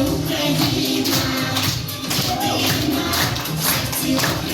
Україна, воєнна, все.